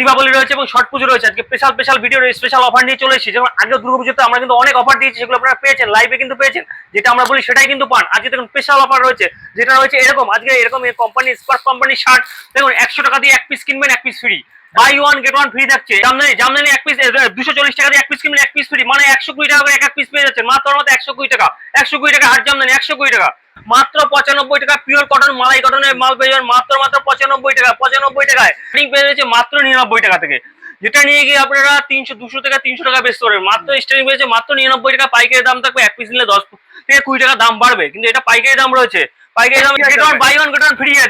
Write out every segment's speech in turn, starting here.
দীপাবলি রয়েছে এবং শর্ট পুজো রয়েছে। আজকে special special video special offer নিয়ে চলে এসেছি। যেমন আগে দুর্গাপুজোতে আমরা কিন্তু অনেক অফার দিয়েছি সেগুলো আপনারা পেয়েছেন লাইভে কিন্তু পেয়েছেন, যেটা আমরা বলি সেটাই কিন্তু পান। আজকে দেখুন স্পেশাল অফার রয়েছে, যেটা রয়েছে এরকম, আজকে এরকম কোম্পানি স্পার্ক কোম্পানির শার্ট দেখুন, একশো টাকা দিয়ে এক পিস কিনবেন, এক piece free buy one get one free থাকছে। জামদানি জামদানি এক পিস দুশো চল্লিশ টাকা দিয়ে এক পিস কিনবেন, এক পিস ফ্রি মানে একশো কুড়ি টাকা করে এক এক পিস পেয়ে যাচ্ছে মাত্র মতো একশো কুড়ি টাকা, একশো কুড়ি টাকা হাট জামদানি, একশো কুড়ি টাকা। মাত্র পঁচানব্বই টাকা পিওর কটন মালাই কটনের মাল পেয়ে যাবেন মাত্র মাত্র পঁচানব্বই টাকা পঁচানব্বই টাকায়। রিং পেয়ে যাচ্ছে মাত্র নিরানব্বই টাকা থেকে। যেটা নিয়ে গিয়ে আপনারা তিনশো দুশো থেকে তিনশো টাকা বেশ করবেন। মাত্র স্টারিং পেয়েছে মাত্র নিরানব্বই টাকা পাইকারি দাম থাকবে এক পিস নিলে দশ থেকে কুড়ি টাকা দাম বাড়বে। কিন্তু এটা পাইকারি দাম রয়েছে। পাইকারি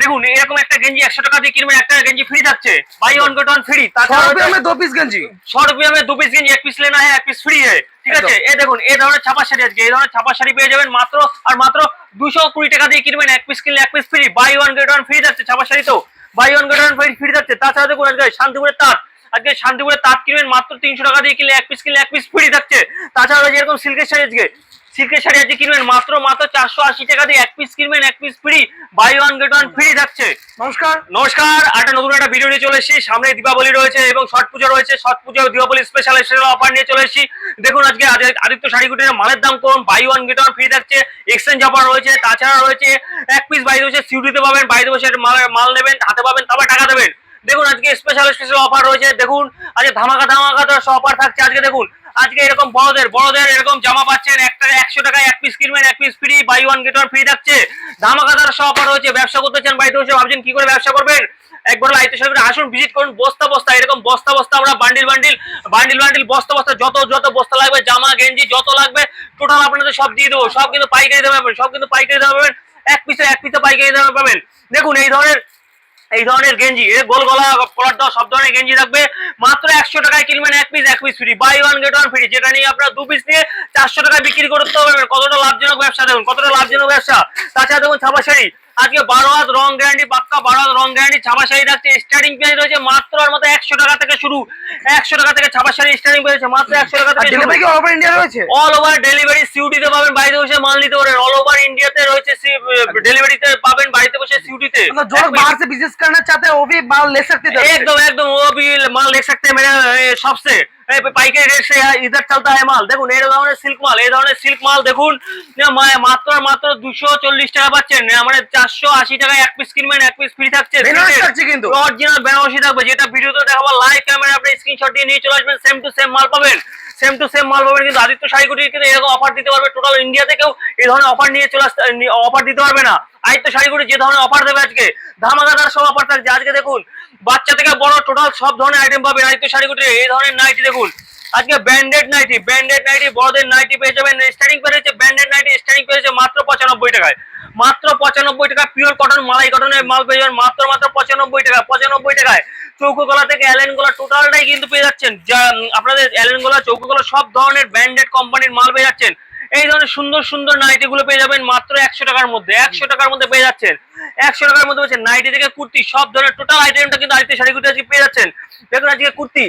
দেখুন এরকম একটা গেঞ্জি একশো টাকা দিয়ে কিনবেন একটা গেঞ্জি ফ্রি থাকছে গেঞ্জি। এক পিস লেনা এক পিস ফ্রি হয় ঠিক আছে? এই দেখুন এই ধরনের ছাপা শাড়ি আজকে এই ধরনের ছাপা শাড়ি পেয়ে যাবেন মাত্র আর মাত্র দুশো কুড়ি টাকা দিয়ে কিনবেন এক পিস কিনলে এক piece free buy one get one free যাচ্ছে ছাপা শাড়ি তো। Buy one get one free free যাচ্ছে। তাছাড়া দেখুন আজকে শান্তিপুরের তাঁত। আজকে শান্তিপুরের তাঁত কিনবেন মাত্র তিনশো টাকা দিয়ে কিনলে এক পিস কিনলে এক পিস ফ্রি থাকছে তাছাড়া এরকম সিল্কের শাড়ি আজকে সিল্কের শাড়ি আজকে কিনবেন। মাত্র মাত্র চারশো আশি টাকা দিয়ে এক পিস কিনবেন এক piece free buy one get one free থাকছে নমস্কার। নমস্কার একটা নতুন একটা ভিডিও নিয়ে চলে এসেছি। সামনে দীপাবলি রয়েছে এবং ছট পুজো রয়েছে। ছট পুজো দীপাবলি স্পেশাল স্পেশাল অফার নিয়ে চলে এসেছি। দেখুন আজকে আদিত্য শাড়ি কুটির মালের দাম কম buy one get one free থাকছে এক্সচেঞ্জ অফার রয়েছে তাছাড়া রয়েছে এক পিস বাইরে বসে সিউটিতে পাবেন বাইরে বসে মাল মাল নেবেন হাতে পাবেন তবে টাকা দেবেন। দেখুন আজকে স্পেশাল স্পেশাল অফার রয়েছে। দেখুন আজকে ধামাকা ধামাকা অফার থাকছে। আজকে দেখুন আজকে এরকম বড়দের বড়দের এরকম জামা পাচ্ছেন, একটা একশো টাকায় এক পিস কিনবেন, এক piece free buy one get one free থাকছে। ধামাকাদার সব রয়েছে, ব্যবসা করতে চান বাড়িতে বসে, ভাবছেন কি করে ব্যবসা করবেন? একবার লাইতে সরকারে আসুন ভিজিট করুন, বস্তা বস্তা, এরকম বস্তা বস্তা আমরা বান্ডিল বান্ডিল বান্ডিল বান্ডিল বস্তা বস্তা, যত যত বস্তা লাগবে, জামা, গেঞ্জি, যত লাগবে টোটাল আপনাদের সব দিয়ে দেবো, সব কিন্তু পাইকারি দামে পাবেন, সব কিন্তু পাইকারি দামে পাবেন, এক পিসে এক পিসে পাইকারি দামে পাবেন। দেখুন, এই ধরনের এই ধরনের গেঞ্জি। এ গোল গলা কলার দেওয়া সব ধরনের গেঞ্জি থাকবে। মাত্র একশো টাকায় কিনবেন এক পিস এক piece free buy one get one free যেটা নিয়ে আপনার দু পিস নিয়ে চারশো টাকায় বিক্রি করতে পারবেন। কতটা লাভজনক ব্যবসা দেখুন, কতটা লাভজনক ব্যবসা। তাছাড়া দেখুন ছাপা শাড়ি আজকে বারো হাত রং গ্যারান্টি পাক্কা বারো হাত রং গ্যারান্টি ছাপা শাড়ি থাকছে স্টার্টিং প্রাইস রয়েছে মাত্র আর মতো একশো টাকা থেকে শুরু একশো টাকা থেকে ছাপা শাড়ি স্টার্টিং প্রাইস মাত্র একশো টাকা আর থেকে শুরু। ডেলিভারি কি অল ওভার ইন্ডিয়া রয়েছে অল ওভার ডেলিভারি সিউটিতে পাবেন বাড়িতে বসে মাল নিতে পারেন অল ওভার ইন্ডিয়াতে রয়েছে ডেলিভারিতে পাবেন বাড়িতে বসে সিউটিতে मतलब जो लोग बाहर से बिजनेस करना चाहते हैं वो भी माल ले सकते हैं एकदम एकदम वो भी माल देख सकते हैं मेरे शॉप से পাইকারি রেট সে হ্যাঁ, ইদার চালতা হয় মাল। দেখুন এই ধরনের সিল্ক মাল এই ধরনের সিল্ক মাল দেখুন মাত্র মাত্র দুশো চল্লিশ টাকা পাচ্ছেন। মানে চারশো আশি টাকা এক পিস কিনবেন এক পিস ফ্রি থাকছে। কিন্তু। অরিজিনাল বেনারসি থাকবে যেটা ভিডিওতে দেখাবো লাইভ ক্যামেরা আপনি স্ক্রিনশট দিয়ে নিয়ে চলে আসবেন সেম টু সেম মাল পাবেন। সেম টু সেম মাল পাবেন কিন্তু আদিত্য শাড়িগুটির কিন্তু এরকম অফার দিতে পারবে। টোটাল ইন্ডিয়া থেকেও এই ধরনের অফার নিয়ে চলে আসতে অফার দিতে পারবে না। আদিত্য শাড়িগুটি যে ধরনের অফার দেবে আজকে ধামাকাদার সব অফার থাকছে। আজকে দেখুন বাচ্চা থেকে বড় টোটাল সব ধরনের আইটেম পাবে। আদিত্য শাড়ি কুটির এই ধরনের নাইটি দেখুন। আজকে ব্যান্ডেড নাইটি ব্যান্ডেড নাইটি, বড়দের নাইটি পেয়ে যাবেন। স্টার্টিং পেয়েছে ব্যান্ডেড নাইটি স্টার্টিং পেয়েছে মাত্র পঁচানব্বই টাকায়। মাত্র পঁচানব্বই টাকা পিওর কটন মালাই কটনের মাল পেয়ে যাবেন। মাত্র মাত্র পঁচানব্বই টাকা, পঁচানব্বই টাকায়। চৌকো গলা থেকে অ্যালেন গলা টোটালটাই কিন্তু পেয়ে যাচ্ছেন। যা, আপনাদের অ্যালেন গলা চৌকো গলা সব ধরনের ব্র্যান্ডেড কোম্পানির মাল পেয়ে যাচ্ছেন। এই ধরনের সুন্দর সুন্দর নাইটি গুলো পেয়ে যাবেন মাত্র একশো টাকার মধ্যে। একশো টাকার মধ্যে পেয়ে যাচ্ছেন। একশো টাকার মধ্যে পেয়েছেন নাইটি থেকে কুর্তি, সব ধরনের টোটাল আইটেমটা কিন্তু আজকে শাড়ি কুর্তি আজকে পেয়ে যাচ্ছেন। দেখুন আজকে কুর্তি,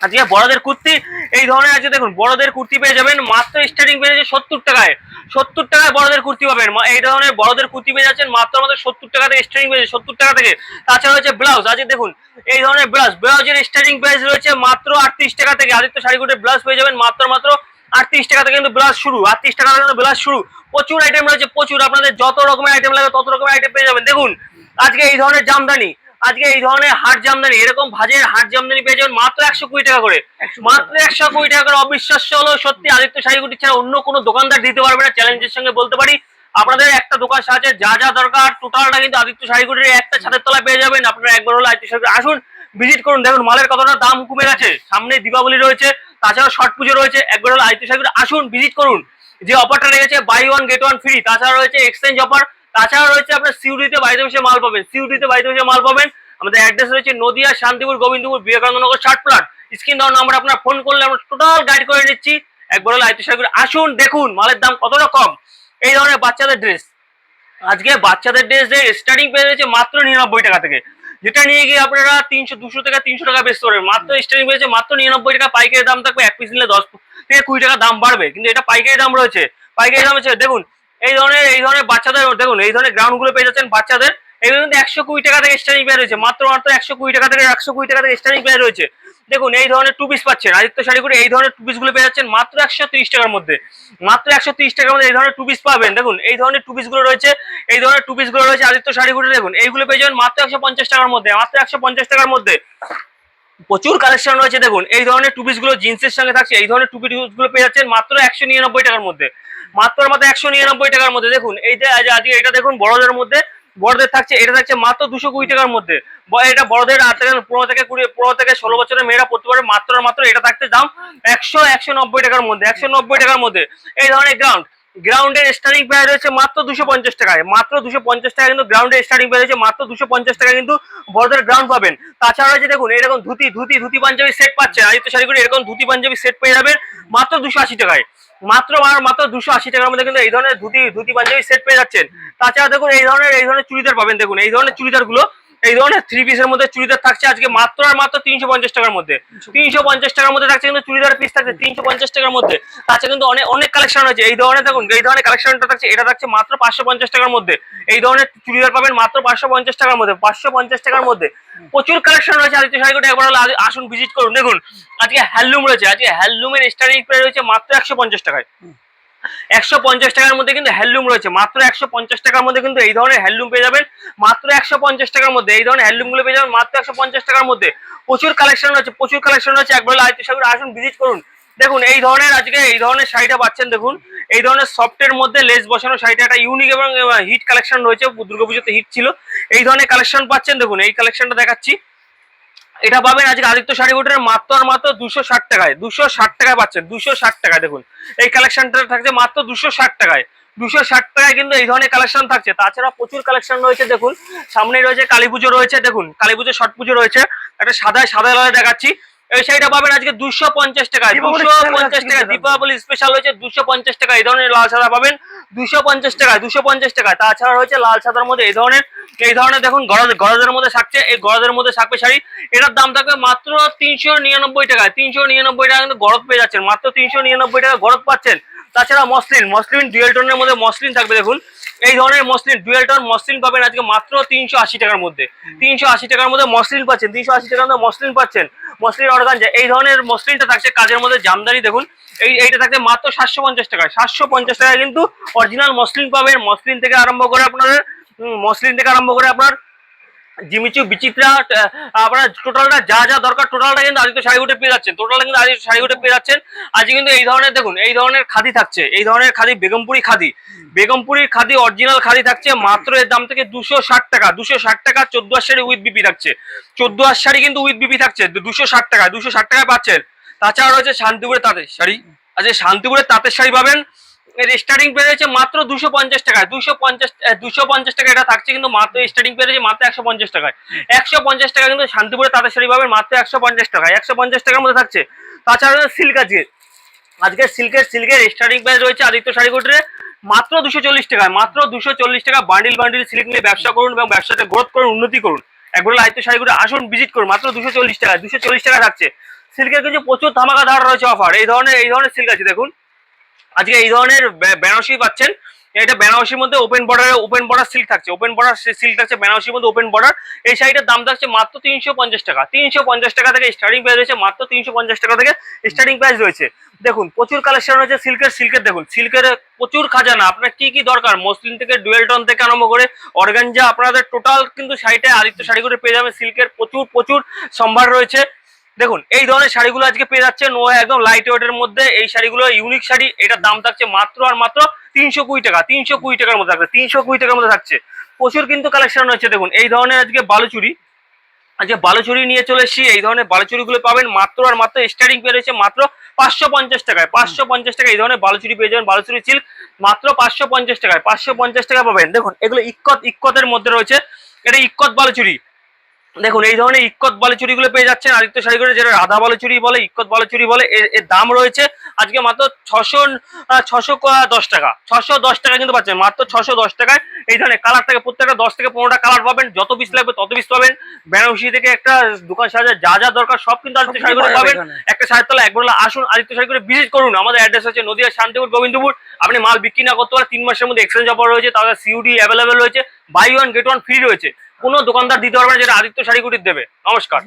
আজকে বড়দের কুর্তি, এই ধরনের আছে দেখুন, বড়দের কুর্তি পেয়ে যাবেন, মাত্র স্টার্টিং পেয়ে যাচ্ছে সত্তর টাকায়। সত্তর টাকায় বড়দের কুর্তি পাবেন। এই ধরনের বড়দের কুর্তি পেয়ে যাচ্ছেন মাত্র মাত্র সত্তর টাকা থেকে স্টার্টিং পেয়ে সত্তর টাকা থেকে। তাছাড়া হচ্ছে ব্লাউজ, আজকে দেখুন, এই ধরনের ব্লাউজ, ব্লাউজের স্টার্টিং প্রাইস রয়েছে মাত্র আটত্রিশ টাকা থেকে আদিত্য শাড়িগুটের ব্লাউজ পেয়ে যাবেন মাত্র মাত্র আটত্রিশ টাকা থেকে কিন্তু ব্লাউজ শুরু আটত্রিশ টাকা থেকে কিন্তু ব্লাউজ শুরু। প্রচুর আইটেম রয়েছে প্রচুর। আপনাদের যত রকমের আইটেম লাগে তত রকমের আইটেম পেয়ে যাবেন। দেখুন আজকে এই ধরনের জামদানি আজকে এই ধরনের হাট জামদানি এরকম ভাজের হাট জামদানি পেয়ে যাবেন মাত্র একশো কুড়ি টাকা করে। মাত্র একশো কুড়ি টাকা করে। অবিশ্বাস্য হলো সত্যি আদিত্য শাড়িগুটি ছাড়া অন্য কোনো দোকানদার দিতে পারবে না। চ্যালেঞ্জের সঙ্গে বলতে পারি আপনাদের একটা দোকান সাহায্যে যা যা দরকার টোটালটা কিন্তু আদিত্য শাড়িগুটির একটা ছাদের তলায় পেয়ে যাবেন। আপনারা একবার হলো আদিত্য শাড়ি আসুন ভিজিট করুন। দেখুন মালের কতটা দাম কমে গেছে। সামনে দীপাবলি রয়েছে তাছাড়া ছট পুজো রয়েছে একবার হলো আদিত্য শাড়িগুটি আসুন ভিজিট করুন। যে অফারটা রয়েছে buy one get one free তাছাড়া রয়েছে এক্সচেঞ্জ অফার তাছাড়া রয়েছে আপনার সিউডিতে বাড়িতে বসে মাল পাবেন। সিউডিতে বাড়িতে বসে মাল পাবেন। আমাদের অ্যাড্রেস রয়েছে নদিয়া, শান্তিপুর, গোবিন্দপুর, বিবেকানন্দনগর ষাট প্লাট স্ক্রিন দেওয়ার নাম্বার আপনার ফোন করলে আমরা টোটাল গাইড করে নিচ্ছি একবার হলো আইটি সাহেব আসুন, দেখুন, মালের দাম কতটা কম। এই ধরনের বাচ্চাদের ড্রেস আজকে বাচ্চাদের ড্রেসের স্টার্টিং পেয়ে রয়েছে মাত্র নিরানব্বই টাকা থেকে। যেটা নিয়ে গিয়ে আপনারা তিনশো, দুশো থেকে তিনশো টাকা বেচতে পারবেন মাত্র স্টার্টিং রয়েছে মাত্র নিরানব্বই টাকা পাইকারি দাম থাকবে, এক পিস নিলে দশ থেকে কুড়ি টাকা দাম বাড়বে। কিন্তু এটা পাইকারি দাম রয়েছে। পাইকারি দাম হচ্ছে, দেখুন, এই ধরনের এই ধরনের বাচ্চাদের, দেখুন, এই ধরনের গ্রাউন্ডগুলো পেয়ে যাচ্ছেন বাচ্চাদের। এগুলো কিন্তু একশো কুড়ি টাকা থেকে স্টার্টিং পেয়ে রয়েছে। মাত্র মাত্র একশো কুড়ি টাকা থেকে একশো কুড়ি টাকা থেকে স্টার্টিং পেয়ে রয়েছে। দেখুন, এই ধরনের টু পিস পাচ্ছেন। আদিত্য শাড়ি করে এই ধরনের টু পিসগুলো পেয়ে যাচ্ছেন মাত্র একশো টাকার মধ্যে। মাত্র একশো টাকার মধ্যে এই ধরনের টু পিস পাবেন। দেখুন, এই ধরনের টু পিসগুলো রয়েছে, এই ধরনের টু পিসগুলো রয়েছে আদিত্য শাড়ি করে দেখুন, এইগুলো পেয়ে যাবেন মাত্র একশো পঞ্চাশ টাকার মধ্যে, মাত্র একশো পঞ্চাশ টাকার মধ্যে। প্রচুর কালেকশন রয়েছে, দেখুন, এই ধরনের টু গুলো জিন্সের সঙ্গে থাকছে, এই ধরনের টু গুলো পেয়ে যাচ্ছেন মাত্র একশো নিরানব্বই টাকার মধ্যে। মাত্র মাত্র একশো নিরানব্বই টাকার মধ্যে, দেখুন, এই যে আজ- আজকে এটা দেখুন, বড়দের মধ্যে বড়দের থাকছে, এটা থাকছে মাত্র দুশো কুড়ি টাকার মধ্যে। এটা বড়দের আট থেকে পনেরো থেকে কুড়ি, পনেরো থেকে ষোলো বছরের মেয়েরা পড়তে পারে মাত্র মাত্র এটা থাকছে দাম একশো একশো নব্বই টাকার মধ্যে, একশো নব্বই টাকার মধ্যে। এই ধরনের গ্রাউন্ড গ্রাউন্ডের স্টার্টিং প্রাইস রয়েছে মাত্র দুশো পঞ্চাশ টাকায়। মাত্র দুশো পঞ্চাশ টাকা কিন্তু গ্রাউন্ডের স্টার্টিং প্রাইস রয়েছে, মাত্র দুশো পঞ্চাশ টাকা কিন্তু বড়দের গ্রাউন্ড পাবেন। তাছাড়া রয়েছে দেখুন এরকম ধুতি ধুতি ধুতি পাঞ্জাবি সেট পাচ্ছেন আদিত্য শাড়ি করে এরকম ধুতি পাঞ্জাবি সেট পেয়ে যাবেন মাত্র দুশো আশি টাকায়। মাত্র আর মাত্র দুশো আশি টাকার মধ্যে কিন্তু এই ধরনের ধুতি ধুতি পাঞ্জাবি সেট পেয়ে যাচ্ছেন। তাছাড়া দেখুন এই ধরনের এই ধরনের চুড়িদার পাবেন, দেখুন এই ধরনের চুড়িদারগুলো এই ধরনের থ্রি পিসের মধ্যে চুড়িদার থাকছে আজকে মাত্র আর মাত্র তিনশো পঞ্চাশ টাকার মধ্যে। তিনশো পঞ্চাশ। টাকার মধ্যে থাকছে কিন্তু চুড়িদার পিস থাকছে তিনশো পঞ্চাশ টাকার মধ্যে। তাছাড়া কিন্তু অনেক অনেক কালেকশন রয়েছে। এই ধরনের দেখুন এই ধরনের কালেকশনটা থাকছে এটা থাকছে মাত্র পাঁচশো পঞ্চাশ টাকার মধ্যে। এই ধরনের চুড়িদার পাবেন মাত্র পাঁচশো পঞ্চাশ টাকার মধ্যে পাঁচশো পঞ্চাশ টাকার মধ্যে। প্রচুর কালেকশন রয়েছে। আদিত্য শাড়িগুলো একবার হলে আসুন ভিজিট করুন। দেখুন আজকে হ্যান্ডলুম রয়েছে। আজকে হ্যান্ডলুমের স্টার্টিং প্রাইস রয়েছে মাত্র একশো পঞ্চাশ টাকায়। একশো পঞ্চাশ টাকার মধ্যে কিন্তু হ্যান্ডলুম রয়েছে। মাত্র একশো পঞ্চাশ টাকার মধ্যে কিন্তু এই ধরনের হ্যান্ডলুম পেয়ে যাবেন। মাত্র একশো পঞ্চাশ টাকার মধ্যে এই ধরনের হ্যান্ডলুমগুলো পেয়ে যাবেন। মাত্র একশো পঞ্চাশ টাকার মধ্যে প্রচুর কালেকশন রয়েছে, প্রচুর কালেকশন রয়েছে। একবার আদিত্য সাগর আসুন ভিজিট করুন। দেখুন, এই ধরনের আজকে এই ধরনের শাড়িটা পাচ্ছেন, দেখুন। এই ধরনের সফটের মধ্যে লেস বসানো শাড়িটা একটা ইউনিক এবং হিট কালেকশন রয়েছে। দুর্গাপুজোতে হিট ছিল। এই ধরনের কালেকশন পাচ্ছেন, দেখুন। এই কালেকশনটা দেখাচ্ছি। এটা পাবেন আজকে আদিত্য শাড়ি গোটের মাত্র আর মাত্র দুশো ষাট টাকায়, দুশো ষাট টাকায় পাচ্ছেন, দুশো ষাট টাকায় দেখুন। এই কালেকশনটা থাকছে মাত্র দুশো ষাট টাকায়। দুশো ষাট টাকায় কিন্তু এই ধরনের কালেকশন থাকছে। তাছাড়া প্রচুর কালেকশন রয়েছে, দেখুন। সামনে রয়েছে কালী রয়েছে, দেখুন। কালী পুজো পুজো রয়েছে। একটা সাদায় সাদা লালে দেখাচ্ছি। এই শাড়িটা পাবেন আজকে দুশো পঞ্চাশ টাকা দুশো পঞ্চাশ টাকা দীপাবলি। স্পেশাল হয়েছে দুশো পঞ্চাশ টাকা এই ধরনের লাল সাদা পাবেন দুশো পঞ্চাশ টাকা দুশো পঞ্চাশ টাকা। তাছাড়া রয়েছে লাল সাদার মধ্যে এই ধরনের এই ধরনের দেখুন গরজ গরজের মধ্যে থাকছে এই গরজের মধ্যে থাকবে শাড়ি। এটার দাম থাকবে মাত্র তিনশো নিরানব্বই টাকা তিনশো নিরানব্বই টাকা কিন্তু গরদ পেয়ে যাচ্ছেন মাত্র তিনশো নিরানব্বই টাকা গরদ পাচ্ছেন। তাছাড়া মসলিন মসলিন ডুয়েল টোনের মধ্যে মসলিন থাকবে দেখুন। এই ধরনের মসলিন ডুয়েল টোন মসলিন পাবেন আজকে মাত্র তিনশো আশি টাকার মধ্যে। তিনশো আশি টাকার মধ্যে মসলিন পাচ্ছেন তিনশো আশি টাকার মধ্যে মসলিন পাচ্ছেন। মসলিন অর্গানজা এই ধরনের মসলিনটা থাকছে কাজের মধ্যে জামদানি দেখুন। এই এইটা থাকছে মাত্র সাতশো পঞ্চাশ টাকায় সাতশো পঞ্চাশ টাকায় কিন্তু অরিজিনাল মসলিন পাবেন। মসলিন থেকে আরম্ভ করে আপনাদের উম, মসলিন থেকে আরম্ভ করে আপনার জিমিচু বিচিত্রা আপনার টোটালটা যা যা দরকার টোটালটা কিন্তু আদিত্য শাড়িগুটে পেয়ে যাচ্ছেন। টোটালটা কিন্তু আদিত্য শাড়িগুটে পেয়ে যাচ্ছেন। আজকে কিন্তু এই ধরনের, দেখুন, এই ধরনের খাদি থাকছে। এই ধরনের খাদি বেগমপুরি খাদি। বেগমপুরির খাদি অরিজিনাল খাদি থাকছে, মাত্র এর দাম থেকে দুশো ষাট টাকা। দুশো ষাট টাকা চোদ্দ আর শাড়ি উইথ বিপি থাকছে। চোদ্দ আর শাড়ি কিন্তু উইথ বিপি থাকছে, দুশো ষাট টাকা। দুশো ষাট টাকায় পাচ্ছেন। তাছাড়া রয়েছে শান্তিপুরের তাঁতের শাড়ি। আজকে শান্তিপুরের তাঁতের শাড়ি পাবেন। এর স্টার্টিং প্রাইস মাত্র দুশো পঞ্চাশ টাকায়। দুশো পঞ্চাশ দুশো পঞ্চাশ টাকা এটা থাকছে কিন্তু মাত্র স্টার্টিং প্রাইস মাত্র একশো পঞ্চাশ টাকায়। একশো পঞ্চাশ টাকা কিন্তু শান্তিপুরে তাঁতের শাড়ি পাবেন মাত্র একশো পঞ্চাশ টাকায়। একশো পঞ্চাশ টাকার মধ্যে থাকছে। তাছাড়া সিল্ক আছে আজকে সিল্কের সিল্কের স্টার্টিং প্রাইস রয়েছে আদিত্য শাড়ি মাত্র দুশো চল্লিশ টাকায়। মাত্র দুশো চল্লিশ টাকা বান্ডিল বান্ডিল সিল্ক নিয়ে ব্যবসা করুন এবং ব্যবসাটা গ্রোথ করুন, উন্নতি করুন। একবার আদিত্য শাড়ি আসুন ভিজিট করুন। মাত্র দুশো চল্লিশ টাকা দুশো চল্লিশ টাকা থাকছে। সিল্কের কিছু প্রচুর ধামাকা ধার রয়েছে অফার এই ধরনের এই ধরনের সিল্ক আছে, দেখুন। আজকে এই ধরনের বেনারসি পাচ্ছেন। এটা বেনারসির মধ্যে ওপেন বর্ডারে ওপেন বর্ডার সিল্ক থাকছে। ওপেন বর্ডার সিল্ক থাকছে, বেনারসির মধ্যে ওপেন বর্ডার এই শাড়িটার দাম থাকছে মাত্র তিনশো পঞ্চাশ টাকা। তিনশো পঞ্চাশ টাকা থেকে স্টার্টিং প্রাইস রয়েছে মাত্র তিনশো পঞ্চাশ টাকা থেকে স্টার্টিং প্রাইস রয়েছে। দেখুন, প্রচুর কালেকশন রয়েছে সিল্কের সিল্কের দেখুন। সিল্কের প্রচুর খাজানা। আপনার কি কি দরকার? মসলিন থেকে ডুয়েল টন থেকে আরম্ভ করে অর্গানজা আপনাদের টোটাল কিন্তু শাড়িটা আদিত্য শাড়ি করে পেয়ে যাবে সিল্কের প্রচুর প্রচুর সম্ভার রয়েছে। দেখুন, এই ধরনের শাড়িগুলো আজকে পেয়ে যাচ্ছেন ও একদম লাইট ওয়েটের মধ্যে। এই শাড়িগুলো ইউনিক শাড়ি এটার দাম থাকছে মাত্র আর মাত্র তিনশো কুড়ি টাকা, তিনশো কুড়ি টাকার মধ্যে থাকছে, তিনশো কুড়ি টাকার মধ্যে থাকছে। প্রচুর কিন্তু কালেকশন রয়েছে, দেখুন, এই ধরনের আজকে বালুচুরি। আজকে বালুচুরি নিয়ে চলে এসেছি, এই ধরনের বালুচুরিগুলো পাবেন মাত্র আর মাত্র স্টার্টিং পেয়ে রয়েছে মাত্র পাঁচশো পঞ্চাশ টাকায়, পাঁচশো পঞ্চাশ টাকা এই ধরনের বালুচুরি পেয়ে যাবেন, বালুচুরি সিল্ক মাত্র পাঁচশো পঞ্চাশ টাকায়, পাঁচশো পঞ্চাশ টাকা পাবেন। দেখুন, এগুলো ইক্কত, ইক্কতের মধ্যে রয়েছে, এটা ইক্কত বালুচুরি। দেখুন এই ধরনের ইক্কত বালুচুরিগুলো পেয়ে যাচ্ছেন আদিত্য শাড়িগুলো যেটা রাধা বালুচুরি বলে ইক্কত বালুচুরি বলে এর দাম রয়েছে আজকে মাত্র ছশো ছশো দশ টাকা। ছশো দশ টাকা কিন্তু পাচ্ছেন মাত্র ছশো দশ টাকায়। এই ধরনের কালার থেকে প্রত্যেকটা দশ থেকে পনেরোটা কালার পাবেন যত পিস লাগবে তত পিস পাবেন। বেনারসি থেকে একটা দোকান সাজা যা যা দরকার সব কিন্তু আদিত্য শাড়িগুলো পাবেন। একটা শাড়ির তলা একবার আসুন আদিত্য শাড়িগুলো ভিজিট করুন। আমাদের অ্যাড্রেস হচ্ছে নদিয়া শান্তিপুর গোবিন্দপুর। আপনি মাল বিক্রি না করতে পারেন তিন মাসের মধ্যে এক্সচেঞ্জ অফার রয়েছে তাহলে সিউডি অ্যাভেলেবেল রয়েছে। Buy one get one free রয়েছে। কোনো দোকানদার দিতে পারবে না যেটা আদিত্য শাড়িগুটির দেবে। নমস্কার।